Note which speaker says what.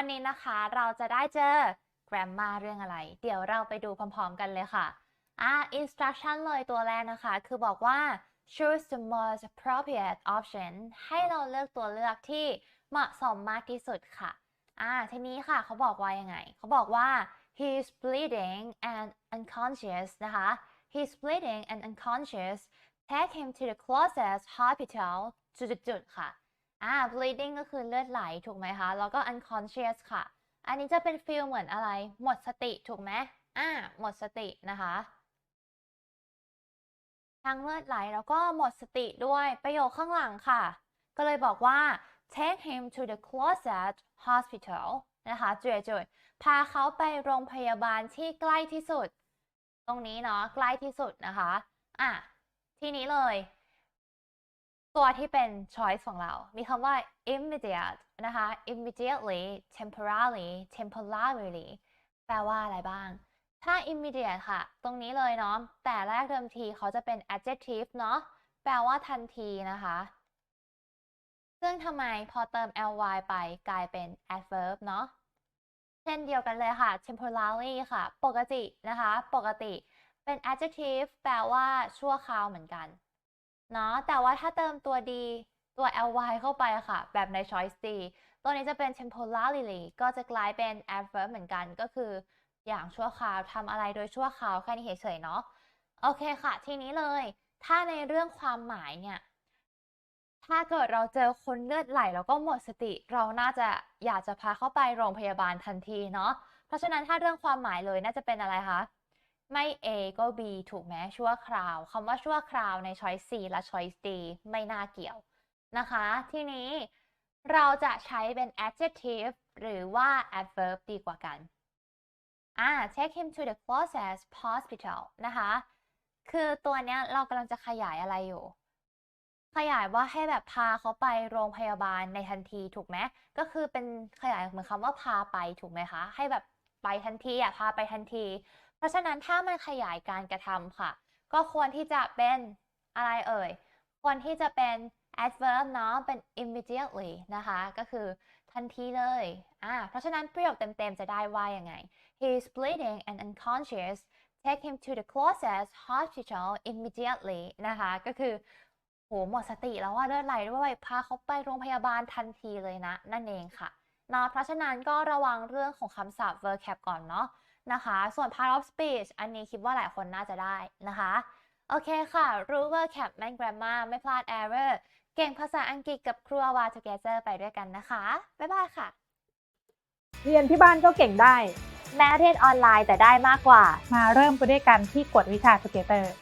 Speaker 1: วันนี้นะคะเราจะได้เจอ grammar เรื่องอะไร เดี๋ยวเราไปดูพร้อมๆกันเลยค่ะอ่า instruction เลยตัวแรกนะคะ คือบอกว่า choose the most appropriate option ให้เราเลือกตัวเลือกที่เหมาะสมมากที่สุดค่ะอ่าทีนี้ค่ะเขาบอกว่ายังไง เขาบอกว่า he's bleeding and unconscious นะคะ he's bleeding and unconscious take him to the closest hospital จุดๆๆค่ะ อ่า bleeding ก็คือเลือดไหลถูกไหมคะ แล้วก็ unconscious ค่ะ อันนี้จะเป็นฟีลเหมือนอะไร หมดสติถูกไหมอ่า หมดสตินะคะทั้งเลือดไหลแล้วก็หมดสติด้วยประโยคข้างหลังค่ะ ก็เลยบอกว่า take him to the closest hospital นะคะจุดๆพาเขาไปโรงพยาบาลที่ใกล้ที่สุด ตรงนี้เนาะใกล้ที่สุดนะคะ อะ ทีนี้เลย ตัวที่เป็น choice ของเรา มีคำว่า immediate นะคะ immediately temporarily temporarily แปลว่าอะไรบ้าง ถ้า immediate ค่ะ ตรงนี้เลยเนาะ แต่แรกเดิมทีเขาจะเป็น adjective เนาะ แปลว่าทันทีนะคะ ซึ่งทำไมพอเติม ly ไปกลายเป็น adverb เนาะ เช่นเดียวกันเลยค่ะ temporarily ค่ะ ปกตินะคะ ปกติ เป็น adjective แปลว่าชั่วคราวเหมือนกัน เนาะแต่ว่าถ้าเติมตัว d ตัว ly เข้าไปค่ะ แบบใน choice D ตัวนี้จะเป็น temporarily ก็จะกลายเป็น adverb เหมือนกันก็คืออย่างชั่วคราวทำอะไรโดยชั่วคราวแค่นี้เฉยๆเนาะโอเคค่ะ ทีนี้เลย ถ้าในเรื่องความหมายเนี่ย ถ้าเกิดเราเจอคนเลือดไหลแล้วก็หมดสติ เราน่าจะอยากจะพาเข้าไปโรงพยาบาลทันทีเนาะเพราะฉะนั้นถ้าเรื่องความหมายเลยน่าจะเป็นอะไรคะ ไม่ A ก็ B ถูกไหมชั่วคราวคำว่าชั่วคราวใน choice C และ choice D ไม่น่าเกี่ยวนะคะ ทีนี้เราจะใช้เป็น adjective หรือว่า adverb ดีกว่ากันอ่า take him to the closest hospital นะคะ คือตัวเนี้ยเรากำลังจะขยายอะไรอยู่ ขยายว่าให้แบบพาเขาไปโรงพยาบาลในทันทีถูกไหมก็คือเป็นขยายเหมือนคำว่าพาไปถูกไหมคะ ให้แบบไปทันทีอะพาไปทันที เพราะฉะนั้นถ้ามันขยายการกระทำค่ะ ก็ควรที่จะเป็นอะไรเอ่ย ควรที่จะเป็น adverb เนาะเป็น immediately นะคะ ก็คือทันทีเลยอ่าเพราะฉะนั้นประโยคเต็มๆ จะได้ว่ายังไง he's bleeding and unconscious take him to the closest hospital immediately นะคะ ก็คือโหหมดสติแล้วว่าเลือดไหลด้วยพาเขาไปโรงพยาบาลทันทีเลยนะ นั่นเองค่ะเนาะเพราะฉะนั้นก็ระวังเรื่องของคำศัพท์ vocab ก่อนเนาะ นะคะ ส่วน part of speech อันนี้คิดว่าหลายคนน่าจะได้นะคะ โอเคค่ะ รู้ vocab แม่น grammar ไม่พลาด error เก่งภาษาอังกฤษกับครัววา together ไปด้วยกันนะคะ บ๊ายบายค่ะ
Speaker 2: เรียนที่บ้านก็เก่งได้
Speaker 1: แม้เรียนออนไลน์แต่ได้มากกว่า
Speaker 2: มาเริ่มไปด้วยกันที่กวดวิชาสเกเตอร์